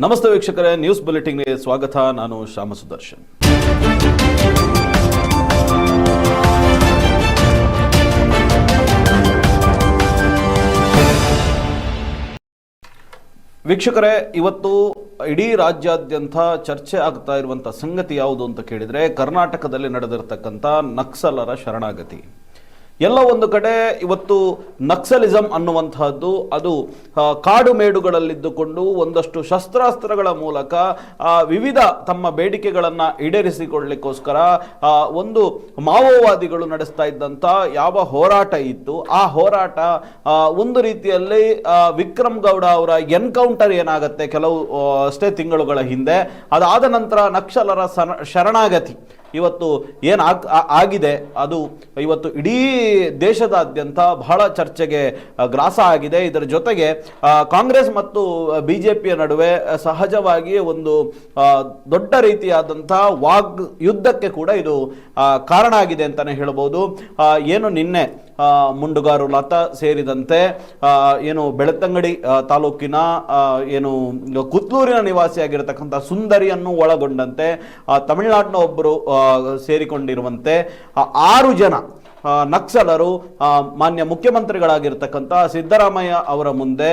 ನಮಸ್ತೆ ವೀಕ್ಷಕರೇ, ನ್ಯೂಸ್ ಬುಲೆಟಿನ್ಗೆ ಸ್ವಾಗತ. ನಾನು ಶ್ಯಾಮ ಸುದರ್ಶನ್. ವೀಕ್ಷಕರೇ, ಇವತ್ತು ಇಡೀ ರಾಜ್ಯಾದ್ಯಂತ ಚರ್ಚೆ ಆಗ್ತಾ ಇರುವಂಥ ಸಂಗತಿ ಯಾವುದು ಅಂತ ಕೇಳಿದರೆ, ಕರ್ನಾಟಕದಲ್ಲಿ ನಡೆದಿರ್ತಕ್ಕಂಥ ನಕ್ಸಲರ ಶರಣಾಗತಿ. ಎಲ್ಲ ಒಂದು ಕಡೆ ಇವತ್ತು ನಕ್ಸಲಿಸಂ ಅನ್ನುವಂತಹದ್ದು, ಅದು ಕಾಡು ಮೇಡುಗಳಲ್ಲಿದ್ದುಕೊಂಡು ಒಂದಷ್ಟು ಶಸ್ತ್ರಾಸ್ತ್ರಗಳ ಮೂಲಕ ವಿವಿಧ ತಮ್ಮ ಬೇಡಿಕೆಗಳನ್ನು ಈಡೇರಿಸಿಕೊಳ್ಳಿಕ್ಕೋಸ್ಕರ ಒಂದು ಮಾವೋವಾದಿಗಳು ನಡೆಸ್ತಾ ಇದ್ದಂಥ ಯಾವ ಹೋರಾಟ ಇತ್ತು. ಆ ಹೋರಾಟ ಒಂದು ರೀತಿಯಲ್ಲಿ ವಿಕ್ರಮ್ ಗೌಡ ಅವರ ಎನ್ಕೌಂಟರ್ ಏನಾಗುತ್ತೆ ಕೆಲವು ಅಷ್ಟೇ ತಿಂಗಳುಗಳ ಹಿಂದೆ, ಅದಾದ ನಂತರ ನಕ್ಸಲರ ಶರಣಾಗತಿ. ಇವತ್ತು ಏನು ಆಗಿದೆ, ಅದು ಇವತ್ತು ಇಡೀ ದೇಶದಾದ್ಯಂತ ಬಹಳ ಚರ್ಚೆಗೆ ಗ್ರಾಸ ಆಗಿದೆ. ಇದರ ಜೊತೆಗೆ ಕಾಂಗ್ರೆಸ್ ಮತ್ತು ಬಿ ಜೆ ಪಿಯ ನಡುವೆ ಸಹಜವಾಗಿ ಒಂದು ದೊಡ್ಡ ರೀತಿಯಾದಂಥ ವಾಗ್ ಯುದ್ಧಕ್ಕೆ ಕೂಡ ಇದು ಕಾರಣ ಆಗಿದೆ ಅಂತಲೇ ಹೇಳ್ಬೋದು. ಏನು ನಿನ್ನೆ ಮುಂಡುಗಾರು ಲತಾ ಸೇರಿದಂತೆ ಏನು ಬೆಳತಂಗಡಿ ತಾಲೂಕಿನ ಏನು ಕುತ್ತೂರಿನ ನಿವಾಸಿಯಾಗಿರ್ತಕ್ಕಂಥ ಸುಂದರಿಯನ್ನು ಒಳಗೊಂಡಂತೆ ತಮಿಳುನಾಡಿನ ಒಬ್ಬರು ಸೇರಿಕೊಂಡಿರುವಂತೆ ಆರು ಜನ ನಕ್ಸಲರು ಮಾನ್ಯ ಮುಖ್ಯಮಂತ್ರಿಗಳಾಗಿರ್ತಕ್ಕಂಥ ಸಿದ್ದರಾಮಯ್ಯ ಅವರ ಮುಂದೆ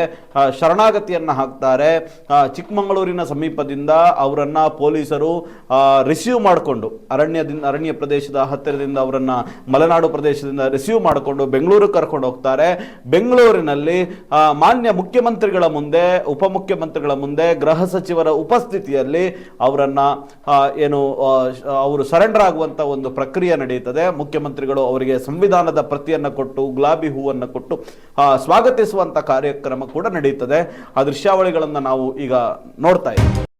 ಶರಣಾಗತಿಯನ್ನು ಹಾಕ್ತಾರೆ. ಚಿಕ್ಕಮಗಳೂರಿನ ಸಮೀಪದಿಂದ ಅವರನ್ನು ಪೊಲೀಸರು ರಿಸೀವ್ ಮಾಡಿಕೊಂಡು, ಅರಣ್ಯದಿಂದ, ಅರಣ್ಯ ಪ್ರದೇಶದ ಹತ್ತಿರದಿಂದ ಅವರನ್ನು ಮಲೆನಾಡು ಪ್ರದೇಶದಿಂದ ರಿಸೀವ್ ಮಾಡಿಕೊಂಡು ಬೆಂಗಳೂರಿಗೆ ಕರ್ಕೊಂಡು ಹೋಗ್ತಾರೆ. ಬೆಂಗಳೂರಿನಲ್ಲಿ ಮಾನ್ಯ ಮುಖ್ಯಮಂತ್ರಿಗಳ ಮುಂದೆ, ಉಪಮುಖ್ಯಮಂತ್ರಿಗಳ ಮುಂದೆ, ಗೃಹ ಸಚಿವರ ಉಪಸ್ಥಿತಿಯಲ್ಲಿ ಅವರನ್ನು ಏನು ಅವರು ಸರೆಂಡರ್ ಆಗುವಂಥ ಒಂದು ಪ್ರಕ್ರಿಯೆ ನಡೆಯುತ್ತದೆ. ಮುಖ್ಯಮಂತ್ರಿಗಳು ಅವರಿಗೆ ಸಂವಿಧಾನದ ಪ್ರತಿಯನ್ನ ಕೊಟ್ಟು ಗುಲಾಬಿ ಹೂವನ್ನು ಕೊಟ್ಟು ಆ, ಸ್ವಾಗತಿಸುವಂತ ಕಾರ್ಯಕ್ರಮ ಕೂಡ ನಡೆಯುತ್ತದೆ. ಆ ದೃಶ್ಯಾವಳಿಗಳನ್ನು ನಾವು ಈಗ ನೋಡ್ತಾ ಇದ್ದೀವಿ.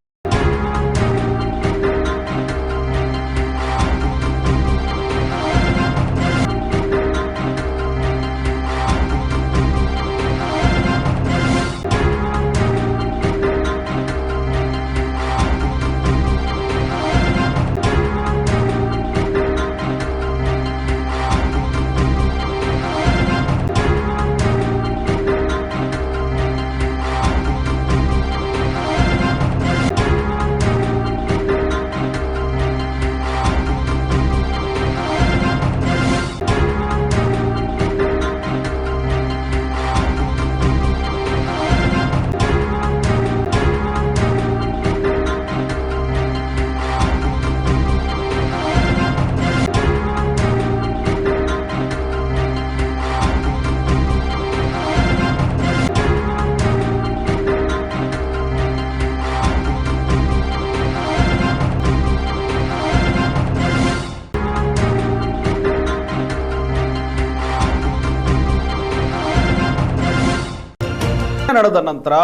ನಡೆದ ನಂತರ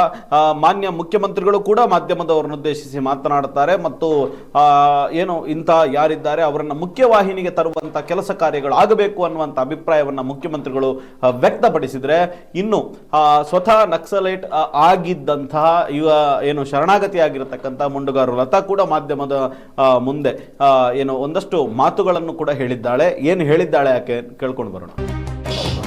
ಮಾನ್ಯ ಮುಖ್ಯಮಂತ್ರಿಗಳು ಕೂಡ ಮಾಧ್ಯಮದವರನ್ನು ಉದ್ದೇಶಿಸಿ ಮಾತನಾಡುತ್ತಾರೆ ಮತ್ತು ಏನು ಇಂಥ ಯಾರಿದ್ದಾರೆ ಅವರನ್ನು ಮುಖ್ಯವಾಹಿನಿಗೆ ತರುವಂಥ ಕೆಲಸ ಕಾರ್ಯಗಳು ಆಗಬೇಕು ಅನ್ನುವಂಥ ಅಭಿಪ್ರಾಯವನ್ನು ಮುಖ್ಯಮಂತ್ರಿಗಳು ವ್ಯಕ್ತಪಡಿಸಿದರೆ, ಇನ್ನು ಸ್ವತಃ ನಕ್ಸಲೈಟ್ ಆಗಿದ್ದಂತಹ ಇವ ಏನು ಶರಣಾಗತಿ ಆಗಿರತಕ್ಕಂಥ ಮುಂಡುಗಾರು ಲತಾ ಕೂಡ ಮಾಧ್ಯಮದ ಮುಂದೆ ಏನು ಒಂದಷ್ಟು ಮಾತುಗಳನ್ನು ಕೂಡ ಹೇಳಿದ್ದಾಳೆ. ಏನು ಹೇಳಿದ್ದಾಳೆ ಯಾಕೆ ಕೇಳ್ಕೊಂಡು ಬರೋಣ.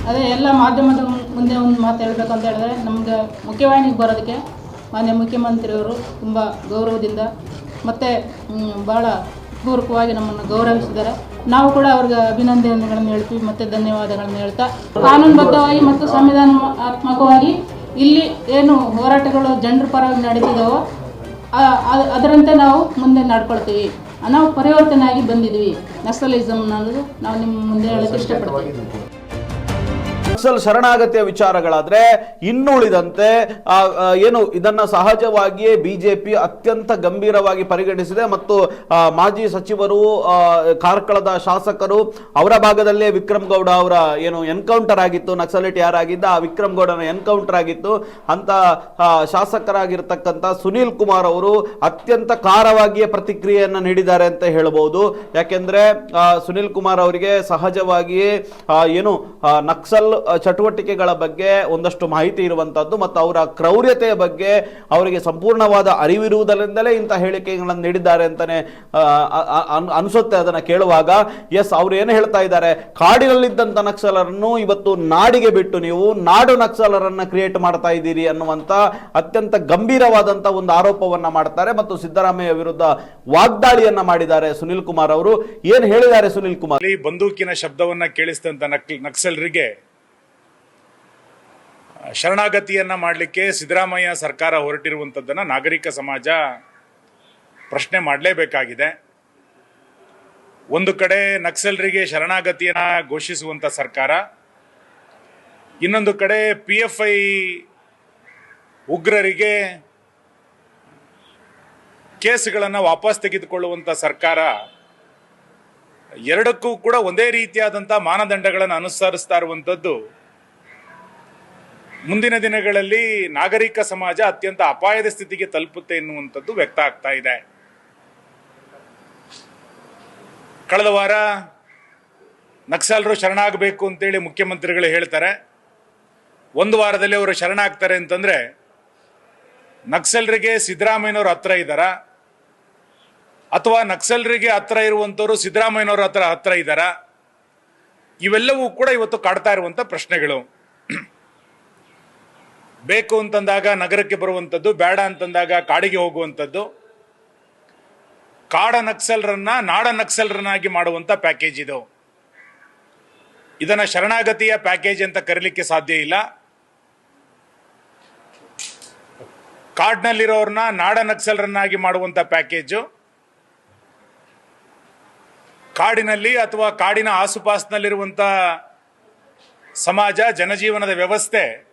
ಅದೇ ಎಲ್ಲ ಮಾಧ್ಯಮದ ಮುಂದೆ ಒಂದು ಮಾತು ಹೇಳಬೇಕು ಅಂತ ಹೇಳಿದ್ರೆ, ನಮ್ಗೆ ಮುಖ್ಯವಾಹಿನಿಗೆ ಬರೋದಕ್ಕೆ ಮಾನ್ಯ ಮುಖ್ಯಮಂತ್ರಿಯವರು ತುಂಬ ಗೌರವದಿಂದ ಮತ್ತು ಭಾಳ ಪೂರ್ವಕವಾಗಿ ನಮ್ಮನ್ನು ಗೌರವಿಸಿದ್ದಾರೆ. ನಾವು ಕೂಡ ಅವ್ರಿಗೆ ಅಭಿನಂದನೆಗಳನ್ನು ಹೇಳ್ತೀವಿ ಮತ್ತು ಧನ್ಯವಾದಗಳನ್ನು ಹೇಳ್ತಾ, ಕಾನೂನುಬದ್ಧವಾಗಿ ಮತ್ತು ಸಂವಿಧಾನಾತ್ಮಕವಾಗಿ ಇಲ್ಲಿ ಏನು ಹೋರಾಟಗಳು ಜನರ ಪರವಾಗಿ ನಡೀತಿದ್ದಾವೋ ಅದರಂತೆ ನಾವು ಮುಂದೆ ನಡ್ಕೊಳ್ತೀವಿ. ನಾವು ಪರಿವರ್ತನೆಯಾಗಿ ಬಂದಿದ್ದೀವಿ. ನಕ್ಸಲಿಸಮ್ ಅನ್ನೋದು ನಾವು ನಿಮ್ಮ ಮುಂದೆ ಹೇಳೋಕ್ಕೆ ಇಷ್ಟಪಡ್ತೀವಿ. ನಕ್ಸಲ್ ಶರಣಾಗತಿಯ ವಿಚಾರಗಳಾದ್ರೆ ಇನ್ನುಳಿದಂತೆ ಏನು ಇದನ್ನ ಸಹಜವಾಗಿಯೇ ಬಿಜೆಪಿ ಅತ್ಯಂತ ಗಂಭೀರವಾಗಿ ಪರಿಗಣಿಸಿದೆ ಮತ್ತು ಮಾಜಿ ಸಚಿವರು ಕಾರ್ಕಳದ ಶಾಸಕರು ಅವರ ಭಾಗದಲ್ಲೇ ವಿಕ್ರಮ್ ಗೌಡ ಅವರ ಏನು ಎನ್ಕೌಂಟರ್ ಆಗಿತ್ತು ನಕ್ಸಲಿಟ್ ಯಾರಾಗಿದ್ದ ಆ ವಿಕ್ರಮ್ ಗೌಡನ ಎನ್ಕೌಂಟರ್ ಆಗಿತ್ತು. ಅಂತ ಶಾಸಕರಾಗಿರ್ತಕ್ಕಂಥ ಸುನೀಲ್ ಕುಮಾರ್ ಅವರು ಅತ್ಯಂತ ಕಾರವಾಗಿಯೇ ಪ್ರತಿಕ್ರಿಯೆಯನ್ನು ನೀಡಿದ್ದಾರೆ ಅಂತ ಹೇಳಬಹುದು ಯಾಕೆಂದ್ರೆ ಸುನೀಲ್ ಕುಮಾರ್ ಅವರಿಗೆ ಸಹಜವಾಗಿಯೇ ಏನು ನಕ್ಸಲ್ ಚಟುವಟಿಕೆಗಳ ಬಗ್ಗೆ ಒಂದಷ್ಟು ಮಾಹಿತಿ ಇರುವಂತದ್ದು ಮತ್ತು ಅವರ ಕ್ರೌರ್ಯತೆಯ ಬಗ್ಗೆ ಅವರಿಗೆ ಸಂಪೂರ್ಣವಾದ ಅರಿವಿರುವುದರಿಂದಲೇ ಇಂಥ ಹೇಳಿಕೆಗಳನ್ನು ನೀಡಿದ್ದಾರೆ ಅಂತಾನೆ ಅನಿಸುತ್ತೆ ಅದನ್ನ ಕೇಳುವಾಗ. ಎಸ್ ಅವ್ರು ಏನು ಹೇಳ್ತಾ ಇದ್ದಾರೆ? ಕಾಡಿನಲ್ಲಿದ್ದಂಥ ನಕ್ಸಲರನ್ನು ಇವತ್ತು ನಾಡಿಗೆ ಬಿಟ್ಟು ನೀವು ನಾಡು ನಕ್ಸಲರನ್ನ ಕ್ರಿಯೇಟ್ ಮಾಡ್ತಾ ಇದ್ದೀರಿ ಅನ್ನುವಂಥ ಅತ್ಯಂತ ಗಂಭೀರವಾದಂಥ ಒಂದು ಆರೋಪವನ್ನ ಮಾಡ್ತಾರೆ ಮತ್ತು ಸಿದ್ದರಾಮಯ್ಯ ವಿರುದ್ಧ ವಾಗ್ದಾಳಿಯನ್ನ ಮಾಡಿದ್ದಾರೆ ಸುನಿಲ್ ಕುಮಾರ್ ಅವರು. ಏನು ಹೇಳಿದ್ದಾರೆ ಸುನಿಲ್ ಕುಮಾರ್? ಬಂದೂಕಿನ ಶಬ್ದವನ್ನ ಕೇಳಿಸಿದಂತ ನಕ್ ನಕ್ಸಲರಿಗೆ ಶರಣಾಗತಿಯನ್ನ ಮಾಡಲಿಕ್ಕೆ ಸಿದ್ದರಾಮಯ್ಯ ಸರ್ಕಾರ ಹೊರಟಿರುವಂಥದ್ದನ್ನು ನಾಗರಿಕ ಸಮಾಜ ಪ್ರಶ್ನೆ ಮಾಡಲೇಬೇಕಾಗಿದೆ. ಒಂದು ಕಡೆ ನಕ್ಸಲರಿಗೆ ಶರಣಾಗತಿಯನ್ನು ಘೋಷಿಸುವಂಥ ಸರ್ಕಾರ, ಇನ್ನೊಂದು ಕಡೆ ಪಿ ಎಫ್ ಐ ಉಗ್ರರಿಗೆ ಕೇಸ್ಗಳನ್ನು ವಾಪಸ್ ತೆಗೆದುಕೊಳ್ಳುವಂಥ ಸರ್ಕಾರ, ಎರಡಕ್ಕೂ ಕೂಡ ಒಂದೇ ರೀತಿಯಾದಂಥ ಮಾನದಂಡಗಳನ್ನು ಅನುಸರಿಸ್ತಾ ಇರುವಂಥದ್ದು ಮುಂದಿನ ದಿನಗಳಲ್ಲಿ ನಾಗರಿಕ ಸಮಾಜ ಅತ್ಯಂತ ಅಪಾಯದ ಸ್ಥಿತಿಗೆ ತಲುಪುತ್ತೆ ಎನ್ನುವಂಥದ್ದು ವ್ಯಕ್ತ ಆಗ್ತಾ ಇದೆ. ಕಳೆದ ವಾರ ನಕ್ಸಲರು ಶರಣಾಗಬೇಕು ಅಂತೇಳಿ ಮುಖ್ಯಮಂತ್ರಿಗಳು ಹೇಳ್ತಾರೆ. ಒಂದು ವಾರದಲ್ಲಿ ಅವರು ಶರಣಾಗ್ತಾರೆ ಅಂತಂದ್ರೆ ನಕ್ಸಲರಿಗೆ ಸಿದ್ದರಾಮಯ್ಯನವರು ಹತ್ರ ಇದ್ದಾರಾ ಅಥವಾ ನಕ್ಸಲರಿಗೆ ಹತ್ರ ಇರುವಂತವರು ಸಿದ್ದರಾಮಯ್ಯನವರ ಹತ್ರ ಹತ್ರ ಇದ್ದಾರಾ ಇವೆಲ್ಲವೂ ಕೂಡ ಇವತ್ತು ಕಾಡ್ತಾ ಇರುವಂತ ಪ್ರಶ್ನೆಗಳು. ಬೇಕು ಅಂತಂದಾಗ ನಗರಕ್ಕೆ ಬರುವಂಥದ್ದು ಬೇಡ ಅಂತಂದಾಗ ಕಾಡಿಗೆ ಹೋಗುವಂಥದ್ದು ಕಾಡ ನಕ್ಸಲರನ್ನ, ನಾಡ ನಕ್ಸಲರನ್ನಾಗಿ ಮಾಡುವಂತ ಪ್ಯಾಕೇಜ್ ಇದು. ಇದನ್ನ ಶರಣಾಗತಿಯ ಪ್ಯಾಕೇಜ್ ಅಂತ ಕರೀಲಿಕ್ಕೆ ಸಾಧ್ಯ ಇಲ್ಲ. ಕಾಡ್ನಲ್ಲಿರೋರ್ನ, ನಾಡ ನಕ್ಸಲರನ್ನಾಗಿ ಮಾಡುವಂತ ಪ್ಯಾಕೇಜು. ಕಾಡಿನಲ್ಲಿ ಅಥವಾ ಕಾಡಿನ ಆಸುಪಾಸಿನಲ್ಲಿರುವಂತ ಸಮಾಜ, ಜನಜೀವನದ ವ್ಯವಸ್ಥೆ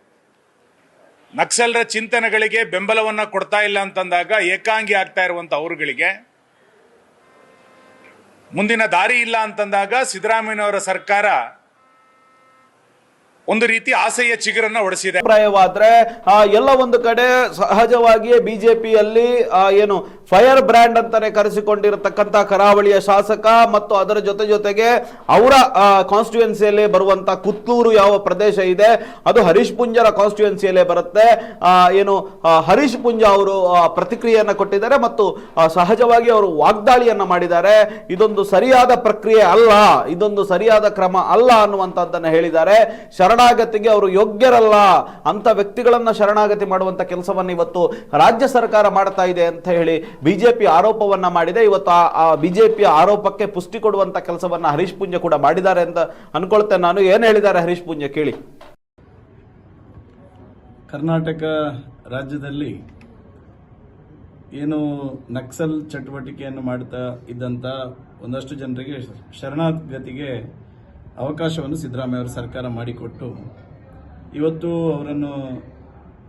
ನಕ್ಸಲರ ಚಿಂತನೆಗಳಿಗೆ ಬೆಂಬಲವನ್ನ ಕೊಡ್ತಾ ಇಲ್ಲ ಅಂತಂದಾಗ ಏಕಾಂಗಿ ಆಗ್ತಾ ಇರುವಂತ ಅವರುಗಳಿಗೆ ಮುಂದಿನ ದಾರಿ ಇಲ್ಲ ಅಂತಂದಾಗ ಸಿದ್ದರಾಮಯ್ಯನವರ ಸರ್ಕಾರ ಒಂದು ರೀತಿ ಆಸೆಯ ಚಿಗುರನ್ನ ಹೊಡೆಸಿದೆ ಅಭಿಪ್ರಾಯವಾದ್ರೆ ಎಲ್ಲ ಒಂದು ಕಡೆ ಸಹಜವಾಗಿಯೇ ಬಿಜೆಪಿಯಲ್ಲಿ ಏನು ಫೈರ್ ಬ್ರ್ಯಾಂಡ್ ಅಂತಾನೆ ಕರೆಸಿಕೊಂಡಿರತಕ್ಕಂತ ಕರಾವಳಿಯ ಶಾಸಕ ಮತ್ತು ಅದರ ಜೊತೆ ಜೊತೆಗೆ ಅವರ ಕಾನ್ಸ್ಟಿಟ್ಯೂನ್ಸಿಯಲ್ಲಿ ಬರುವಂತ ಕುತ್ತೂರು ಯಾವ ಪ್ರದೇಶ ಇದೆ, ಅದು ಹರೀಶ್ ಪುಂಜರ ಕಾನ್ಸ್ಟಿಟ್ಯೂನ್ಸಿಯಲ್ಲೇ ಬರುತ್ತೆ. ಏನು ಹರೀಶ್ ಪುಂಜ ಅವರು ಪ್ರತಿಕ್ರಿಯೆಯನ್ನು ಕೊಟ್ಟಿದ್ದಾರೆ ಮತ್ತು ಸಹಜವಾಗಿ ಅವರು ವಾಗ್ದಾಳಿಯನ್ನ ಮಾಡಿದ್ದಾರೆ. ಇದೊಂದು ಸರಿಯಾದ ಪ್ರಕ್ರಿಯೆ ಅಲ್ಲ, ಇದೊಂದು ಸರಿಯಾದ ಕ್ರಮ ಅಲ್ಲ ಅನ್ನುವಂಥದ್ದನ್ನು ಹೇಳಿದ್ದಾರೆ. ಶರಣಾಗತಿಗೆ ಅವರು ಯೋಗ್ಯರಲ್ಲ ಅಂತ ವ್ಯಕ್ತಿಗಳನ್ನ ಶರಣಾಗತಿ ಮಾಡುವಂತ ಕೆಲಸವನ್ನು ಇವತ್ತು ರಾಜ್ಯ ಸರ್ಕಾರ ಮಾಡ್ತಾ ಇದೆ ಅಂತ ಹೇಳಿ ಬಿಜೆಪಿ ಆರೋಪವನ್ನ ಮಾಡಿದೆ. ಇವತ್ತು ಆ- ಬಿಜೆಪಿ ಆರೋಪಕ್ಕೆ ಪುಷ್ಟಿ ಕೊಡುವಂತ ಕೆಲಸವನ್ನ ಹರೀಶ್ ಪುಂಜ ಕೂಡ ಮಾಡಿದ್ದಾರೆ ಅಂತ ಅನ್ಕೊಳ್ತೇನೆ ನಾನು. ಏನ್ ಹೇಳಿದ್ದಾರೆ ಹರೀಶ್ ಪುಂಜ? ಕೇಳಿ. ಕರ್ನಾಟಕ ರಾಜ್ಯದಲ್ಲಿ ಏನು ನಕ್ಸಲ್ ಚಟುವಟಿಕೆಯನ್ನು ಮಾಡ್ತಾ ಇದ್ದಂಥ ಒಂದಷ್ಟು ಜನರಿಗೆ ಶರಣಾಗತಿಗೆ ಅವಕಾಶವನ್ನು ಸಿದ್ದರಾಮಯ್ಯ ಅವರು ಸರ್ಕಾರ ಮಾಡಿಕೊಟ್ಟು, ಇವತ್ತು ಅವರನ್ನು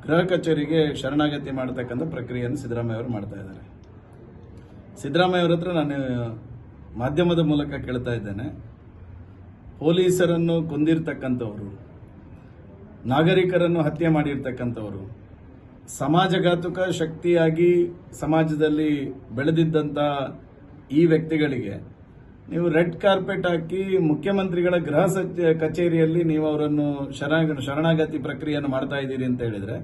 ಗೃಹ ಕಚೇರಿಗೆ ಶರಣಾಗತಿ ಮಾಡತಕ್ಕಂಥ ಪ್ರಕ್ರಿಯೆಯನ್ನು ಸಿದ್ದರಾಮಯ್ಯ ಅವರು ಮಾಡ್ತಾ ಇದ್ದಾರೆ. ಸಿದ್ದರಾಮಯ್ಯ ಅವರ ಹತ್ರ ನಾನು ಮಾಧ್ಯಮದ ಮೂಲಕ ಕೇಳ್ತಾ ಇದ್ದೇನೆ. ಪೊಲೀಸರನ್ನು ಕೊಂದಿರ್ತಕ್ಕಂಥವರು, ನಾಗರಿಕರನ್ನು ಹತ್ಯೆ ಮಾಡಿರ್ತಕ್ಕಂಥವರು, ಸಮಾಜಘಾತುಕ ಶಕ್ತಿಯಾಗಿ ಸಮಾಜದಲ್ಲಿ ಬೆಳೆದಿದ್ದಂಥ ಈ ವ್ಯಕ್ತಿಗಳಿಗೆ ನೀವು ರೆಡ್ ಕಾರ್ಪೆಟ್ ಹಾಕಿ ಮುಖ್ಯಮಂತ್ರಿಗಳ ಗೃಹ ಸಚಿ, ಕಚೇರಿಯಲ್ಲಿ ನೀವು ಅವರನ್ನು ಶರಣ ಶರಣಾಗತಿ ಪ್ರಕ್ರಿಯೆಯನ್ನು ಮಾಡ್ತಾ ಇದ್ದೀರಿ ಅಂತ ಹೇಳಿದ್ರೆ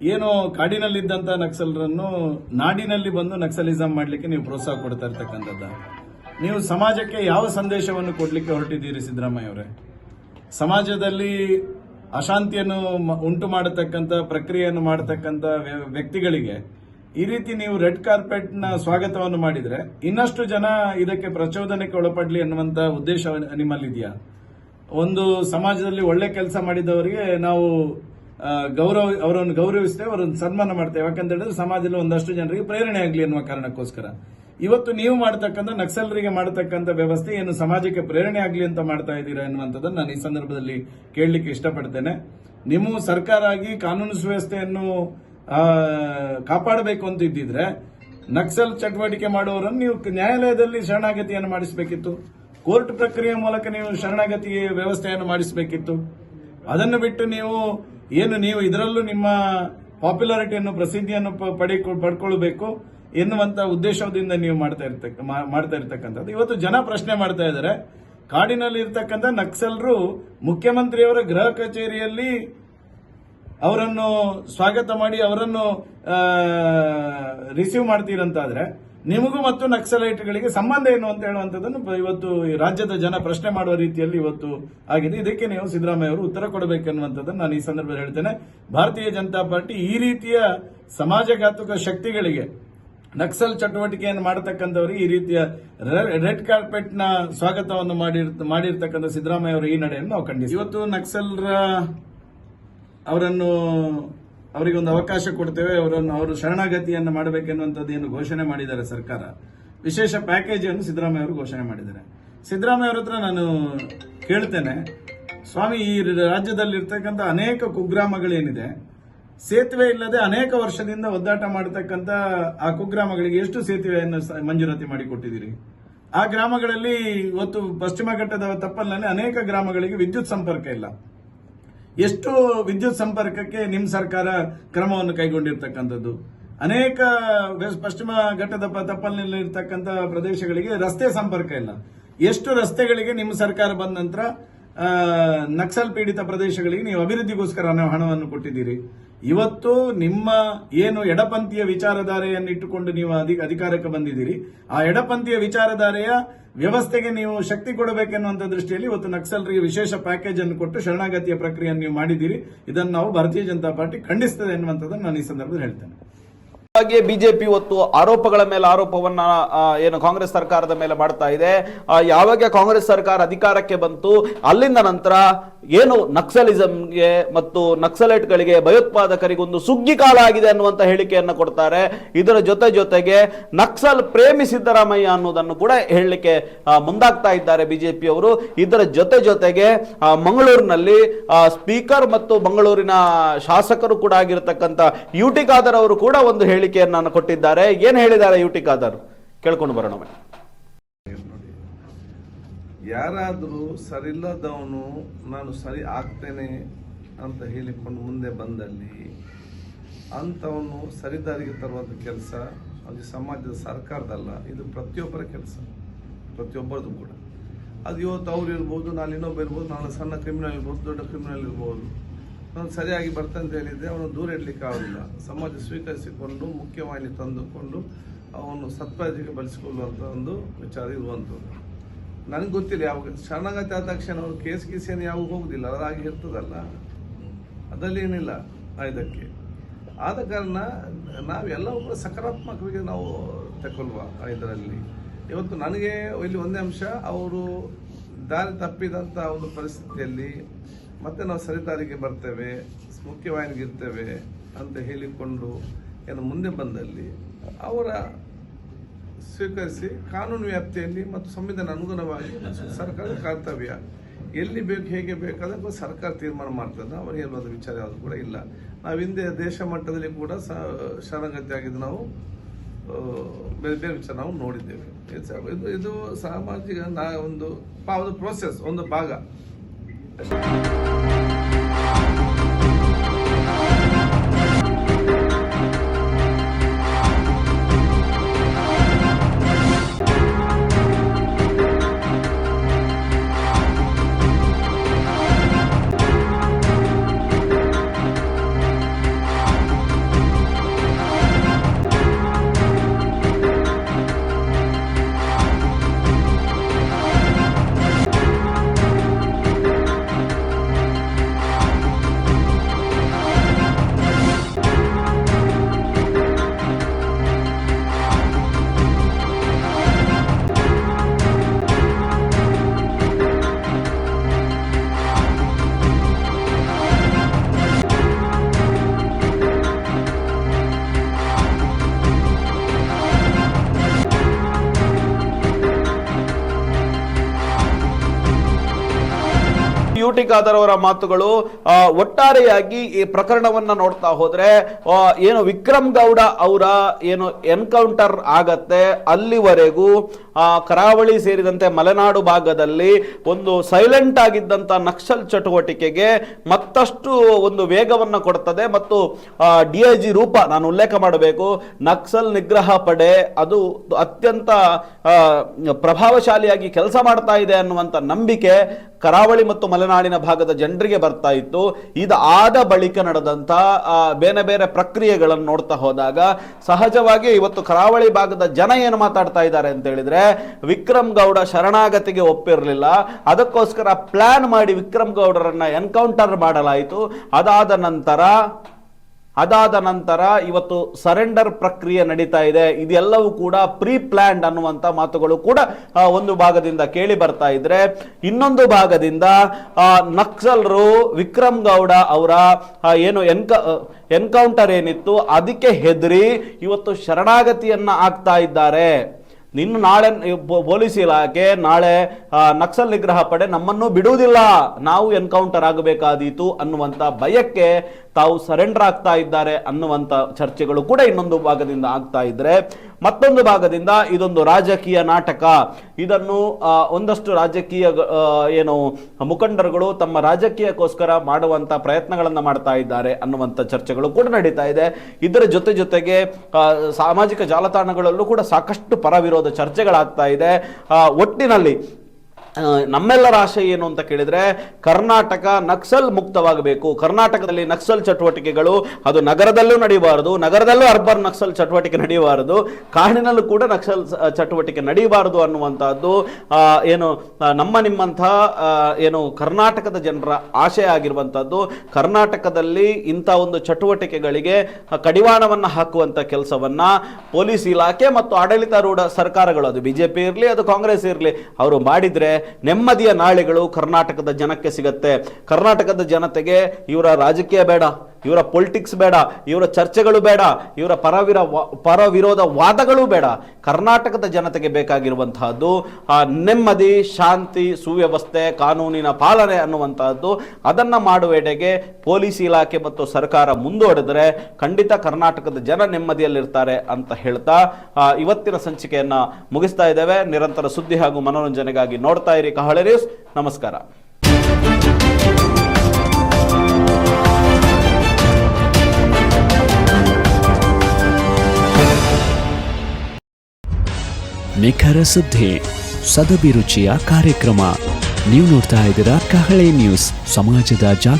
ಏನು ಕಾಡಿನಲ್ಲಿದ್ದಂಥ ನಕ್ಸಲರನ್ನು ನಾಡಿನಲ್ಲಿ ಬಂದು ನಕ್ಸಲಿಸಂ ಮಾಡಲಿಕ್ಕೆ ನೀವು ಪ್ರೋತ್ಸಾಹ ಕೊಡ್ತಾ ಇರ್ತಕ್ಕಂಥದ್ದು. ನೀವು ಸಮಾಜಕ್ಕೆ ಯಾವ ಸಂದೇಶವನ್ನು ಕೊಡಲಿಕ್ಕೆ ಹೊರಟಿದ್ದೀರಿ ಸಿದ್ದರಾಮಯ್ಯ ಅವರೇ ಸಮಾಜದಲ್ಲಿ ಅಶಾಂತಿಯನ್ನು ಉಂಟು ಮಾಡತಕ್ಕಂಥ, ಪ್ರಕ್ರಿಯೆಯನ್ನು ಮಾಡತಕ್ಕಂಥ ವ್ಯ- ವ್ಯಕ್ತಿಗಳಿಗೆ ಈ ರೀತಿ ನೀವು ರೆಡ್ ಕಾರ್ಪೆಟ್ನ ಸ್ವಾಗತವನ್ನು ಮಾಡಿದ್ರೆ ಇನ್ನಷ್ಟು ಜನ ಇದಕ್ಕೆ ಪ್ರಚೋದನೆಗೆ ಒಳಪಡ್ಲಿ ಅನ್ನುವಂತ ಉದ್ದೇಶ ನಿಮ್ಮಲ್ಲಿದೆಯಾ? ಒಂದು ಸಮಾಜದಲ್ಲಿ ಒಳ್ಳೆ ಕೆಲಸ ಮಾಡಿದವರಿಗೆ ನಾವು ಗೌರವ, ಅವರನ್ನು ಗೌರವಿಸ್ತೇವೆ ಅವರನ್ನು ಸನ್ಮಾನ ಮಾಡ್ತೇವೆ. ಯಾಕಂತ ಹೇಳಿದ್ರೆ ಸಮಾಜದಲ್ಲಿ ಒಂದಷ್ಟು ಜನರಿಗೆ ಪ್ರೇರಣೆ ಆಗಲಿ ಅನ್ನುವ ಕಾರಣಕ್ಕೋಸ್ಕರ. ಇವತ್ತು ನೀವು ಮಾಡತಕ್ಕಂಥ, ನಕ್ಸಲರಿಗೆ ಮಾಡತಕ್ಕಂಥ ವ್ಯವಸ್ಥೆ ಏನು ಸಮಾಜಕ್ಕೆ ಪ್ರೇರಣೆ ಆಗಲಿ ಅಂತ ಮಾಡ್ತಾ ಇದ್ದೀರಾ ಎನ್ನುವಂಥದ್ದನ್ನು ನಾನು ಈ ಸಂದರ್ಭದಲ್ಲಿ ಕೇಳಲಿಕ್ಕೆ ಇಷ್ಟಪಡ್ತೇನೆ. ನಿಮ್ಮ ಸರ್ಕಾರ ಆಗಿ ಕಾನೂನು ಸುವ್ಯವಸ್ಥೆಯನ್ನು ಕಾಪಾಡಬೇಕು ಅಂತ ಇದ್ದಿದ್ರೆ ನಕ್ಸಲ್ ಚಟುವಟಿಕೆ ಮಾಡುವವರನ್ನು ನೀವು ನ್ಯಾಯಾಲಯದಲ್ಲಿ ಶರಣಾಗತಿಯನ್ನು ಮಾಡಿಸಬೇಕಿತ್ತು. ಕೋರ್ಟ್ ಪ್ರಕ್ರಿಯೆ ಮೂಲಕ ನೀವು ಶರಣಾಗತಿ ವ್ಯವಸ್ಥೆಯನ್ನು ಮಾಡಿಸಬೇಕಿತ್ತು. ಅದನ್ನು ಬಿಟ್ಟು ನೀವು ಏನು ನೀವು ಇದರಲ್ಲೂ ನಿಮ್ಮ ಪಾಪ್ಯುಲಾರಿಟಿಯನ್ನು, ಪ್ರಸಿದ್ಧಿಯನ್ನು ಪಡೆಕೊ, ಪಡ್ಕೊಳ್ಬೇಕು ಎನ್ನುವಂತ ಉದ್ದೇಶದಿಂದ ನೀವು ಮಾಡ್ತಾ ಇರ್ತಕ್ಕ ಮಾಡ್ತಾ ಇರ್ತಕ್ಕಂಥದ್ದು. ಇವತ್ತು ಜನ ಪ್ರಶ್ನೆ ಮಾಡ್ತಾ ಇದ್ದಾರೆ. ಕಾಡಿನಲ್ಲಿ ಇರ್ತಕ್ಕಂಥ ನಕ್ಸಲರು ಮುಖ್ಯಮಂತ್ರಿಯವರ ಗೃಹ ಕಚೇರಿಯಲ್ಲಿ ಅವರನ್ನು ಸ್ವಾಗತ ಮಾಡಿ ಅವರನ್ನು ರಿಸೀವ್ ಮಾಡ್ತೀರಂತಾದ್ರೆ ನಿಮಗೂ ಮತ್ತು ನಕ್ಸಲೈಟ್ಗಳಿಗೆ ಸಂಬಂಧ ಏನು ಅಂತ ಹೇಳುವಂಥದ್ದನ್ನು ಇವತ್ತು ರಾಜ್ಯದ ಜನ ಪ್ರಶ್ನೆ ಮಾಡುವ ರೀತಿಯಲ್ಲಿ ಇವತ್ತು ಆಗಿದೆ. ಇದಕ್ಕೆ ನೀವು ಸಿದ್ದರಾಮಯ್ಯ ಅವರು ಉತ್ತರ ಕೊಡಬೇಕೆನ್ನುವಂಥದ್ದನ್ನು ನಾನು ಈ ಸಂದರ್ಭದಲ್ಲಿ ಹೇಳ್ತೇನೆ. ಭಾರತೀಯ ಜನತಾ ಪಾರ್ಟಿ ಈ ರೀತಿಯ ಸಮಾಜಘಾತುಕ ಶಕ್ತಿಗಳಿಗೆ ನಕ್ಸಲ್ ಚಟುವಟಿಕೆಯನ್ನು ಮಾಡತಕ್ಕಂಥವರಿಗೆ ಈ ರೀತಿಯ ರೆಡ್ ಕಾರ್ಪೆಟ್ನ ಸ್ವಾಗತವನ್ನು ಮಾಡಿರ್ ಮಾಡಿರ್ತಕ್ಕಂಥ ಸಿದ್ದರಾಮಯ್ಯ ಅವರ ಈ ನಡೆಯನ್ನು ನಾವು ಖಂಡಿಸ್ತೀವಿ ಇವತ್ತು ನಕ್ಸಲ್ರ ಅವರನ್ನು ಅವರಿಗೆ ಒಂದು ಅವಕಾಶ ಕೊಡ್ತೇವೆ, ಅವರನ್ನು ಅವರು ಶರಣಾಗತಿಯನ್ನು ಮಾಡಬೇಕೆನ್ನುವಂಥದ್ದು ಏನು ಘೋಷಣೆ ಮಾಡಿದ್ದಾರೆ ಸರ್ಕಾರ. ವಿಶೇಷ ಪ್ಯಾಕೇಜ್ ಅನ್ನು ಸಿದ್ದರಾಮಯ್ಯ ಅವರು ಘೋಷಣೆ ಮಾಡಿದ್ದಾರೆ. ಸಿದ್ದರಾಮಯ್ಯ ಅವ್ರ ಹತ್ರ ನಾನು ಕೇಳ್ತೇನೆ, ಸ್ವಾಮಿ, ಈ ರಾಜ್ಯದಲ್ಲಿರ್ತಕ್ಕಂಥ ಅನೇಕ ಕುಗ್ರಾಮಗಳೇನಿದೆ, ಸೇತುವೆ ಇಲ್ಲದೆ ಅನೇಕ ವರ್ಷದಿಂದ ಒದ್ದಾಟ ಮಾಡತಕ್ಕಂಥ ಆ ಕುಗ್ರಾಮಗಳಿಗೆ ಎಷ್ಟು ಸೇತುವೆಯನ್ನು ಮಂಜೂರಾತಿ ಮಾಡಿಕೊಟ್ಟಿದ್ದೀರಿ? ಆ ಗ್ರಾಮಗಳಲ್ಲಿ ಇವತ್ತು ಪಶ್ಚಿಮ ಘಟ್ಟದ ತಪ್ಪಲಿನಲ್ಲಿ ಅನೇಕ ಗ್ರಾಮಗಳಿಗೆ ವಿದ್ಯುತ್ ಸಂಪರ್ಕ ಇಲ್ಲ. ಎಷ್ಟು ವಿದ್ಯುತ್ ಸಂಪರ್ಕಕ್ಕೆ ನಿಮ್ಮ ಸರ್ಕಾರ ಕ್ರಮವನ್ನು ಕೈಗೊಂಡಿರ್ತಕ್ಕಂಥದ್ದು. ಅನೇಕ ಪಶ್ಚಿಮ ಘಟ್ಟದ ಪ- ತಪ್ಪಲಿನಲ್ಲಿ ಪ್ರದೇಶಗಳಿಗೆ ರಸ್ತೆ ಸಂಪರ್ಕ ಇಲ್ಲ. ಎಷ್ಟು ರಸ್ತೆಗಳಿಗೆ ನಿಮ್ಮ ಸರ್ಕಾರ ಬಂದ ನಂತರ ನಕ್ಸಲ್ ಪೀಡಿತ ಪ್ರದೇಶಗಳಿಗೆ ನೀವು ಅಭಿವೃದ್ಧಿಗೋಸ್ಕರ ಹಣ- ಹಣವನ್ನು ಕೊಟ್ಟಿದ್ದೀರಿ. ಇವತ್ತು ನಿಮ್ಮ ಏನು ಎಡಪಂಥೀಯ ವಿಚಾರಧಾರೆಯನ್ನು ಇಟ್ಟುಕೊಂಡು ನೀವು ಅಧಿ- ಅಧಿಕಾರಕ್ಕೆ ಬಂದಿದ್ದೀರಿ, ಆ ಎಡಪಂಥೀಯ ವಿಚಾರಧಾರೆಯ ವ್ಯವಸ್ಥೆಗೆ ನೀವು ಶಕ್ತಿ ಕೊಡಬೇಕೆನ್ನುವಂತ ದೃಷ್ಟಿಯಲ್ಲಿ ಇವತ್ತು ನಕ್ಸಲರಿಗೆ ವಿಶೇಷ ಪ್ಯಾಕೇಜ್ ಅನ್ನು ಕೊಟ್ಟು ಶರಣಾಗತಿಯ ಪ್ರಕ್ರಿಯೆಯನ್ನು ನೀವು ಮಾಡಿದ್ದೀರಿ. ಇದನ್ನು ನಾವು ಭಾರತೀಯ ಜನತಾ ಪಾರ್ಟಿ ಖಂಡಿಸ್ತದೆ ಎನ್ನುವಂಥದ್ದನ್ನು ನಾನು ಈ ಸಂದರ್ಭದಲ್ಲಿ ಹೇಳ್ತೇನೆ. ಹಾಗೆ ಬಿಜೆಪಿ ಇವತ್ತು ಆರೋಪಗಳ ಮೇಲೆ ಆರೋಪವನ್ನ ಏನು ಕಾಂಗ್ರೆಸ್ ಸರ್ಕಾರದ ಮೇಲೆ ಮಾಡ್ತಾ ಇದೆ. ಯಾವಾಗ ಕಾಂಗ್ರೆಸ್ ಸರ್ಕಾರ ಅಧಿಕಾರಕ್ಕೆ ಬಂತು, ಅಲ್ಲಿಂದ ನಂತರ ಏನು ನಕ್ಸಲಿಸಂಗೆ ಮತ್ತು ನಕ್ಸಲೈಟ್ಗಳಿಗೆ ಭಯೋತ್ಪಾದಕರಿಗೆ ಒಂದು ಸುಗ್ಗಿ ಕಾಲ ಆಗಿದೆ ಅನ್ನುವಂತ ಹೇಳಿಕೆಯನ್ನು ಕೊಡ್ತಾರೆ. ಇದರ ಜೊತೆ ಜೊತೆಗೆ ನಕ್ಸಲ್ ಪ್ರೇಮಿ ಸಿದ್ದರಾಮಯ್ಯ ಅನ್ನೋದನ್ನು ಕೂಡ ಹೇಳಲಿಕ್ಕೆ ಮುಂದಾಗ್ತಾ ಇದ್ದಾರೆ ಬಿಜೆಪಿ ಅವರು. ಇದರ ಜೊತೆ ಜೊತೆಗೆ ಮಂಗಳೂರಿನಲ್ಲಿ ಸ್ಪೀಕರ್ ಮತ್ತು ಮಂಗಳೂರಿನ ಶಾಸಕರು ಕೂಡ ಆಗಿರತಕ್ಕಂಥ ಯು ಟಿ ಖಾದರ್ ಅವರು ಕೂಡ ಒಂದು ಹೇಳಿಕೆಯನ್ನು ಕೊಟ್ಟಿದ್ದಾರೆ. ಏನು ಹೇಳಿದ್ದಾರೆ ಯು ಟಿ ಖಾದರ್? ಕೇಳ್ಕೊಂಡು ಬರೋಣ. ಯಾರಾದರೂ ಸರಿಲ್ಲದವನು ನಾನು ಸರಿ ಆಗ್ತೇನೆ ಅಂತ ಹೇಳಿಕೊಂಡು ಮುಂದೆ ಬಂದಲ್ಲಿ ಅಂಥವನು ಸರಿದಾರಿಗೆ ತರುವಂಥ ಕೆಲಸ ಅದು ಸಮಾಜದ ಸರ್ಕಾರದಲ್ಲ, ಇದು ಪ್ರತಿಯೊಬ್ಬರ ಕೆಲಸ, ಪ್ರತಿಯೊಬ್ಬರದು ಕೂಡ. ಅದು ಇವತ್ತು ಅವ್ರು ಇರ್ಬೋದು ನಾಳೆ ಇನ್ನೊಬ್ಬ ಇರ್ಬೋದು, ನಾಳೆ ಸಣ್ಣ ಕ್ರಿಮಿನಲ್ ಇರ್ಬೋದು, ದೊಡ್ಡ ಕ್ರಿಮಿನಲ್ ಇರ್ಬೋದು. ನಾನು ಸರಿಯಾಗಿ ಬರ್ತಂತ ಅಂತ ಹೇಳಿದ್ರೆ ಅವನು ದೂರ ಇಡಲಿಕ್ಕೆ ಆಗೋದಿಲ್ಲ. ಸಮಾಜ ಸ್ವೀಕರಿಸಿಕೊಂಡು, ಮುಖ್ಯವಾಹಿನಿ ತಂದುಕೊಂಡು, ಅವನು ಸತ್ಪ್ರಜೆಗೆ ಬಳಸಿಕೊಳ್ಳುವಂಥ ಒಂದು ವಿಚಾರ ಇರುವಂಥದ್ದು. ನನಗೆ ಗೊತ್ತಿಲ್ಲ ಯಾವಾಗ ಶರಣಾಗತಿ ಆದ ತಕ್ಷಣ ಅವರು ಕೇಸ್ ಗೀಸೇನು ಯಾವಾಗ ಹೋಗುದಿಲ್ಲ. ಅದಾಗಿ ಇರ್ತದಲ್ಲ. ಅದರಲ್ಲಿ ಏನಿಲ್ಲ ಇದಕ್ಕೆ ಆದ ಕಾರಣ ನಾವೆಲ್ಲ ಒಬ್ಬರು ಸಕಾರಾತ್ಮಕವಾಗಿ ನಾವು ತಗೊಳ್ಳುವ ಇದರಲ್ಲಿ. ಇವತ್ತು ನನಗೆ ಇಲ್ಲಿ ಒಂದೇ ಅಂಶ. ಅವರು ದಾರಿ ತಪ್ಪಿದಂಥ ಒಂದು ಪರಿಸ್ಥಿತಿಯಲ್ಲಿ ಮತ್ತೆ ನಾವು ಸರಿದಾರಿಗೆ ಬರ್ತೇವೆ, ಮುಖ್ಯವಾಹಿನಿಗಿರ್ತೇವೆ ಅಂತ ಹೇಳಿಕೊಂಡು ಏನು ಮುಂದೆ ಬಂದಲ್ಲಿ ಅವರ ಸ್ವೀಕರಿಸಿ ಕಾನೂನು ವ್ಯಾಪ್ತಿಯಲ್ಲಿ ಮತ್ತು ಸಂವಿಧಾನ ಅನುಗುಣವಾಗಿ ಸರ್ಕಾರದ ಕರ್ತವ್ಯ. ಎಲ್ಲಿ ಬೇಕು, ಹೇಗೆ ಬೇಕಾದ್ರೆ ಸರ್ಕಾರ ತೀರ್ಮಾನ ಮಾಡ್ತದೆ. ಅವ್ರು ಹೇಳುವಂಥ ವಿಚಾರ ಯಾವುದು ಕೂಡ ಇಲ್ಲ. ನಾವು ಹಿಂದೆ ದೇಶ ಮಟ್ಟದಲ್ಲಿ ಕೂಡ ಶರಣಗತಿ ಆಗಿದ್ದು ನಾವು ಬೇರೆ ಬೇರೆ ವಿಚಾರ ನಾವು ನೋಡಿದ್ದೇವೆ. ಇದು ಸಾಮಾಜಿಕ ನಾ, ಒಂದು ಒಂದು ಪ್ರೋಸೆಸ್ ಒಂದು ಭಾಗ. ಯು ಟಿ ಖಾದರ್ ಅವರ ಮಾತುಗಳು ಒಟ್ಟಾರೆಯಾಗಿ ಈ ಪ್ರಕರಣವನ್ನ ನೋಡ್ತಾ ಹೋದ್ರೆ ಏನು ವಿಕ್ರಮ್ ಗೌಡ ಅವರ ಏನು ಎನ್ಕೌಂಟರ್ ಆಗತ್ತೆ, ಅಲ್ಲಿವರೆಗೂ ಕರಾವಳಿ ಸೇರಿದಂತೆ ಮಲೆನಾಡು ಭಾಗದಲ್ಲಿ ಒಂದು ಸೈಲೆಂಟ್ ಆಗಿದ್ದಂಥ ನಕ್ಸಲ್ ಚಟುವಟಿಕೆಗೆ ಮತ್ತಷ್ಟು ಒಂದು ವೇಗವನ್ನು ಕೊಡ್ತದೆ ಮತ್ತು ಡಿ ಐ ಜಿ ರೂಪ ನಾನು ಉಲ್ಲೇಖ ಮಾಡಬೇಕು. ನಕ್ಸಲ್ ನಿಗ್ರಹ ಪಡೆ ಅದು ಅತ್ಯಂತ ಪ್ರಭಾವಶಾಲಿಯಾಗಿ ಕೆಲಸ ಮಾಡ್ತಾ ಇದೆ ಅನ್ನುವಂಥ ನಂಬಿಕೆ ಕರಾವಳಿ ಮತ್ತು ಮಲೆನಾಡಿನ ಭಾಗದ ಜನರಿಗೆ ಬರ್ತಾ ಇತ್ತು. ಇದು ಆದ ಬಳಿಕ ನಡೆದಂಥ ಬೇರೆ ಬೇರೆ ಪ್ರಕ್ರಿಯೆಗಳನ್ನು ನೋಡ್ತಾ ಹೋದಾಗ ಸಹಜವಾಗಿ ಇವತ್ತು ಕರಾವಳಿ ಭಾಗದ ಜನ ಏನು ಮಾತಾಡ್ತಾ ಇದ್ದಾರೆ ಅಂತ ಹೇಳಿದ್ರೆ ವಿಕ್ರಮ್ ಗೌಡ ಶರಣಾಗತಿಗೆ ಒಪ್ಪಿರಲಿಲ್ಲ. ಅದಕ್ಕೋಸ್ಕರ ಪ್ಲಾನ್ ಮಾಡಿ ವಿಕ್ರಮ್ ಗೌಡರನ್ನ ಎನ್ಕೌಂಟರ್ ಮಾಡಲಾಯಿತು. ಅದಾದ ನಂತರ ಅದಾದ ನಂತರ ಇವತ್ತು ಸರೆಂಡರ್ ಪ್ರಕ್ರಿಯೆ ನಡೀತಾ ಇದೆ. ಇದೆಲ್ಲವೂ ಕೂಡ ಪ್ರೀ ಪ್ಲಾನ್ಡ್ ಅನ್ನುವಂಥ ಮಾತುಗಳು ಕೂಡ ಒಂದು ಭಾಗದಿಂದ ಕೇಳಿ ಬರ್ತಾ ಇದ್ರೆ. ಇನ್ನೊಂದು ಭಾಗದಿಂದ ನಕ್ಸಲರು ವಿಕ್ರಮ್ ಗೌಡ ಅವರ ಏನು ಎನ್ಕ ಎನ್ಕೌಂಟರ್ ಏನಿತ್ತು, ಅದಕ್ಕೆ ಹೆದರಿ ಇವತ್ತು ಶರಣಾಗತಿಯನ್ನ ಆಗ್ತಾ ಇದ್ದಾರೆ. ನಿನ್ನು ನಾಳೆ ಪೊಲೀಸ್ ಇಲಾಖೆ ನಾಳೆ ನಕ್ಸಲ್ ನಿಗ್ರಹ ಪಡೆ ನಮ್ಮನ್ನು ಬಿಡುವುದಿಲ್ಲ. ನಾವು ಎನ್ಕೌಂಟರ್ ಆಗಬೇಕಾದೀತು ಅನ್ನುವಂಥ ಭಯಕ್ಕೆ ತಾವು ಸರೆಂಡರ್ ಆಗ್ತಾ ಇದ್ದಾರೆ ಅನ್ನುವಂಥ ಚರ್ಚೆಗಳು ಕೂಡ ಇನ್ನೊಂದು ಭಾಗದಿಂದ ಆಗ್ತಾ ಇದ್ರೆ ಮತ್ತೊಂದು ಭಾಗದಿಂದ ಇದೊಂದು ರಾಜಕೀಯ ನಾಟಕ. ಇದನ್ನು ಒಂದಷ್ಟು ರಾಜಕೀಯ ಏನು, ಮುಖಂಡರುಗಳು ತಮ್ಮ ರಾಜಕೀಯಕ್ಕೋಸ್ಕರ ಮಾಡುವಂಥ ಪ್ರಯತ್ನಗಳನ್ನು ಮಾಡ್ತಾ ಇದ್ದಾರೆ ಅನ್ನುವಂಥ ಚರ್ಚೆಗಳು ಕೂಡ ನಡೀತಾ ಇದೆ. ಇದರ ಜೊತೆ ಜೊತೆಗೆ ಸಾಮಾಜಿಕ ಜಾಲತಾಣಗಳಲ್ಲೂ ಕೂಡ ಸಾಕಷ್ಟು ಪರವಿರೋಧ ಚರ್ಚೆಗಳಾಗ್ತಾ ಇದೆ. ಒಟ್ಟಿನಲ್ಲಿ ನಮ್ಮೆಲ್ಲರ ಆಶೆ ಏನು ಅಂತ ಕೇಳಿದರೆ ಕರ್ನಾಟಕ ನಕ್ಸಲ್ ಮುಕ್ತವಾಗಬೇಕು. ಕರ್ನಾಟಕದಲ್ಲಿ ನಕ್ಸಲ್ ಚಟುವಟಿಕೆಗಳು ಅದು ನಗರದಲ್ಲೂ ನಡೆಯಬಾರದು ನಗರದಲ್ಲೂ ಅರ್ಬನ್ ನಕ್ಸಲ್ ಚಟುವಟಿಕೆ ನಡೆಯಬಾರದು ಕಾಡಿನಲ್ಲೂ ಕೂಡ ನಕ್ಸಲ್ ಚಟುವಟಿಕೆ ನಡೆಯಬಾರದು ಅನ್ನುವಂಥದ್ದು ಏನು ನಮ್ಮ ನಿಮ್ಮಂಥ ಏನು ಕರ್ನಾಟಕದ ಜನರ ಆಶಯ ಆಗಿರುವಂಥದ್ದು, ಕರ್ನಾಟಕದಲ್ಲಿ ಇಂಥ ಒಂದು ಚಟುವಟಿಕೆಗಳಿಗೆ ಕಡಿವಾಣವನ್ನು ಹಾಕುವಂಥ ಕೆಲಸವನ್ನ ಪೊಲೀಸ್ ಇಲಾಖೆ ಮತ್ತು ಆಡಳಿತಾರೂಢ ಸರ್ಕಾರಗಳು, ಅದು ಬಿಜೆಪಿ ಇರಲಿ, ಅದು ಕಾಂಗ್ರೆಸ್ ಇರಲಿ, ಅವರು ಮಾಡಿದ್ರೆ ನೆಮ್ಮದಿಯ ನಾಳೆಗಳು ಕರ್ನಾಟಕದ ಜನಕ್ಕೆ ಸಿಗತ್ತೆ. ಕರ್ನಾಟಕದ ಜನತೆಗೆ ಇವರ ರಾಜಕೀಯ ಬೇಡ. ಇವರ ಪೊಲಿಟಿಕ್ಸ್ ಬೇಡ, ಇವರ ಚರ್ಚೆಗಳು ಬೇಡ, ಇವರ ಪರವಿರ ಪರ ವಿರೋಧ ವಾದಗಳು ಬೇಡ. ಕರ್ನಾಟಕದ ಜನತೆಗೆ ಬೇಕಾಗಿರುವಂತಹದ್ದು ನೆಮ್ಮದಿ, ಶಾಂತಿ, ಸುವ್ಯವಸ್ಥೆ, ಕಾನೂನಿನ ಪಾಲನೆ ಅನ್ನುವಂತಹದ್ದು. ಅದನ್ನು ಮಾಡುವೆಡೆಗೆ ಪೊಲೀಸ್ ಇಲಾಖೆ ಮತ್ತು ಸರ್ಕಾರ ಮುಂದುವರೆದರೆ ಖಂಡಿತ ಕರ್ನಾಟಕದ ಜನ ನೆಮ್ಮದಿಯಲ್ಲಿರ್ತಾರೆ ಅಂತ ಹೇಳ್ತಾ ಇವತ್ತಿನ ಸಂಚಿಕೆಯನ್ನು ಮುಗಿಸ್ತಾ ಇದ್ದೇವೆ. ನಿರಂತರ ಸುದ್ದಿ ಹಾಗೂ ಮನೋರಂಜನೆಗಾಗಿ ನೋಡ್ತಾ ಇರಿ ಕಹಳೆ ನಮಸ್ಕಾರ. ನಿಖರ ಸುದ್ದಿ ಸದಭಿರುಚಿಯ ಕಾರ್ಯಕ್ರಮ. ನೀವು ನೋಡ್ತಾ ಇದ್ದೀರಾ ಕಹಳೆ ನ್ಯೂಸ್ ಸಮಾಜದ ಜಾಗ